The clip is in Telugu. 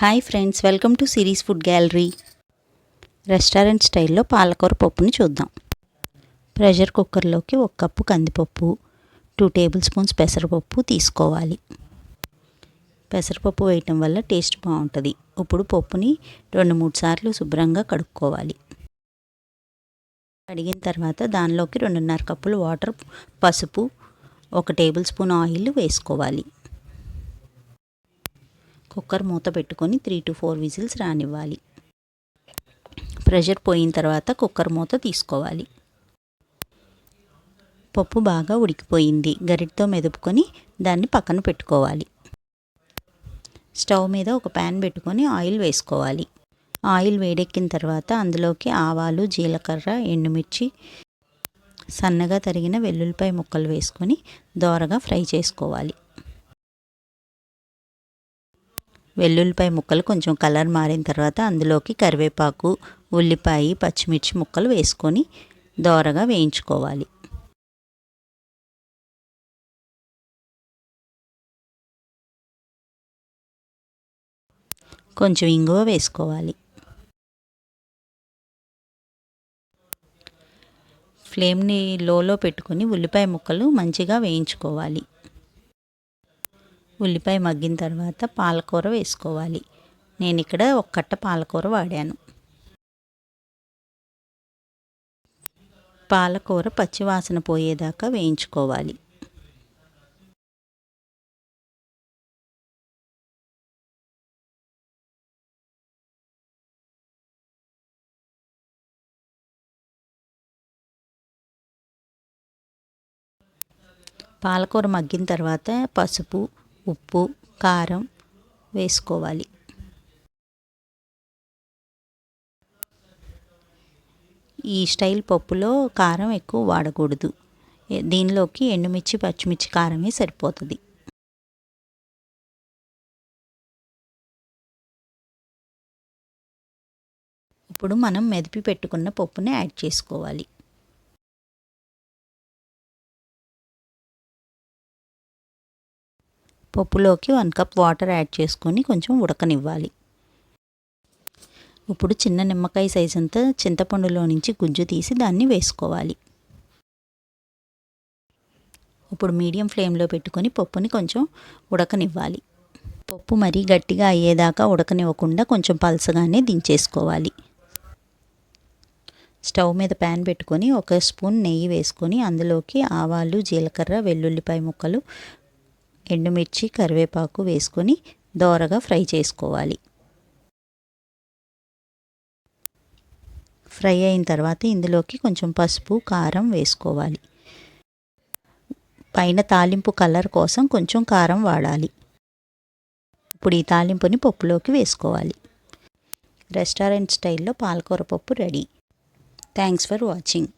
Hi friends welcome to Siri's food gallery restaurant స్టైల్లో పాలకూర పప్పుని చూద్దాం. ప్రెషర్ కుక్కర్లోకి ఒక కప్పు కందిపప్పు టూ టేబుల్ స్పూన్స్ పెసరపప్పు తీసుకోవాలి. పెసరపప్పు వేయటం వల్ల టేస్ట్ బాగుంటుంది. ఇప్పుడు పప్పుని రెండు మూడు సార్లు శుభ్రంగా కడుక్కోవాలి. కడిగిన తర్వాత దానిలోకి రెండున్నర కప్పులు వాటర్ పసుపు ఒక టేబుల్ స్పూన్ ఆయిల్ వేసుకోవాలి. కుక్కర్ మూత పెట్టుకొని త్రీ టు ఫోర్ విజిల్స్ రానివ్వాలి. ప్రెషర్ పోయిన తర్వాత కుక్కర్ మూత తీసుకోవాలి. పప్పు బాగా ఉడికిపోయింది. గరిటతో మెదుపుకొని దాన్ని పక్కన పెట్టుకోవాలి. స్టవ్ మీద ఒక ప్యాన్ పెట్టుకొని ఆయిల్ వేసుకోవాలి. ఆయిల్ వేడెక్కిన తర్వాత అందులోకి ఆవాలు జీలకర్ర ఎండుమిర్చి సన్నగా తరిగిన వెల్లుల్లిపాయ ముక్కలు వేసుకొని దోరగా ఫ్రై చేసుకోవాలి. వెల్లుల్లిపాయ ముక్కలు కొంచెం కలర్ మారిన తర్వాత అందులోకి కరివేపాకు ఉల్లిపాయ పచ్చిమిర్చి ముక్కలు వేసుకొని దోరగా వేయించుకోవాలి. కొంచెం ఇంగువ వేసుకోవాలి. ఫ్లేమ్ని లోలో పెట్టుకొని ఉల్లిపాయ ముక్కలు మంచిగా వేయించుకోవాలి. ఉల్లిపాయ మగ్గిన తర్వాత పాలకూర వేసుకోవాలి. నేను ఇక్కడ ఒక కట్ట పాలకూర వాడాను. పాలకూర పచ్చివాసన పోయేదాకా వేయించుకోవాలి. పాలకూర మగ్గిన తర్వాత పసుపు ఉప్పు కారం వేసుకోవాలి. ఈ స్టైల్ పప్పులో కారం ఎక్కువ వాడకూడదు. దీనిలోకి ఎండుమిర్చి పచ్చిమిర్చి కారమే సరిపోతుంది. ఇప్పుడు మనం మెదిపి పెట్టుకున్న పప్పుని యాడ్ చేసుకోవాలి. పప్పులోకి వన్ కప్ వాటర్ యాడ్ చేసుకొని కొంచెం ఉడకనివ్వాలి. ఇప్పుడు చిన్న నిమ్మకాయ సైజ్ అంతా చింతపండులో నుంచి గుజ్జు తీసి దాన్ని వేసుకోవాలి. ఇప్పుడు మీడియం ఫ్లేమ్లో పెట్టుకొని పప్పుని కొంచెం ఉడకనివ్వాలి. పప్పు మరీ గట్టిగా అయ్యేదాకా ఉడకనివ్వకుండా కొంచెం పలసగానే దించేసుకోవాలి. స్టవ్ మీద ప్యాన్ పెట్టుకొని ఒక స్పూన్ నెయ్యి వేసుకొని అందులోకి ఆవాలు జీలకర్ర వెల్లుల్లిపాయ ముక్కలు ఎండుమిర్చి కరివేపాకు వేసుకొని దోరగా ఫ్రై చేసుకోవాలి. ఫ్రై అయిన తర్వాత ఇందులోకి కొంచెం పసుపు కారం వేసుకోవాలి. పైన తాలింపు కలర్ కోసం కొంచెం కారం వాడాలి. ఇప్పుడు ఈ తాలింపుని పప్పులోకి వేసుకోవాలి. రెస్టారెంట్ స్టైల్లో పాలకూర పప్పు రెడీ. Thanks for watching.